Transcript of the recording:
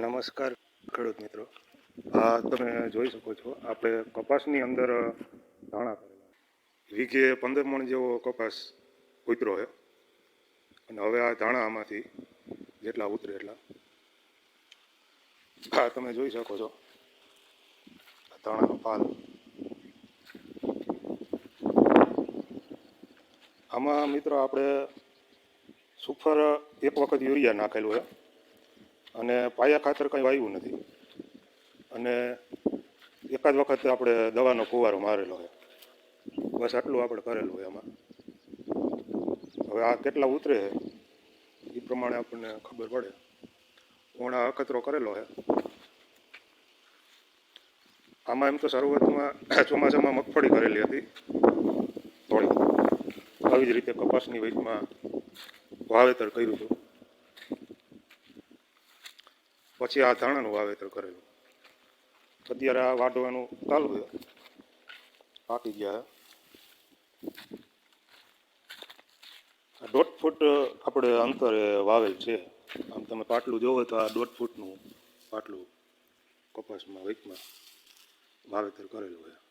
નમસ્કાર, ખેડૂત મિત્રો. આ તમે જોઈ શકો છો, આપણે કપાસની અંદર ધાણા કરેલા વીઘે પંદર મણ જેવો કપાસ ઉતરો છે. અને હવે આ ધાણા આમાંથી જેટલા ઉતરે એટલા. હા તમે જોઈ શકો છો ધાણાનો પાલ. આમાં મિત્રો આપણે સુફર એક વખત યુરિયા નાખેલું છે. અને પાયા ખાતર કંઈ વાયું નથી. અને એકાદ વખત આપણે દવાનો ફુવારો મારેલો છે બસ આટલું આપણે કરેલું હોય એમાં હવે આ કેટલા ઉતરે એ પ્રમાણે આપણને ખબર પડે. ઓણા અખતરો કરેલો છે? આમાં એમ તો શરૂઆતમાં ચોમાસામાં મગફળી કરેલી હતી. થોડી. આવી જ રીતે કપાસની વેચમાં વાવેતર કર્યું હતું. પછી આ ધાણાનું વાવેતર કરેલું. અત્યારે આ વાઢવાનું ચાલુ છે. પાકી ગયા દોઢ ફૂટ આપણે અંતરે વાવેલ છે. આમ તમે પાટલું જોવો તો આ દોઢ ફૂટનું પાટલું કપાસમાં, વીકમાં વાવેતર કરેલું છે.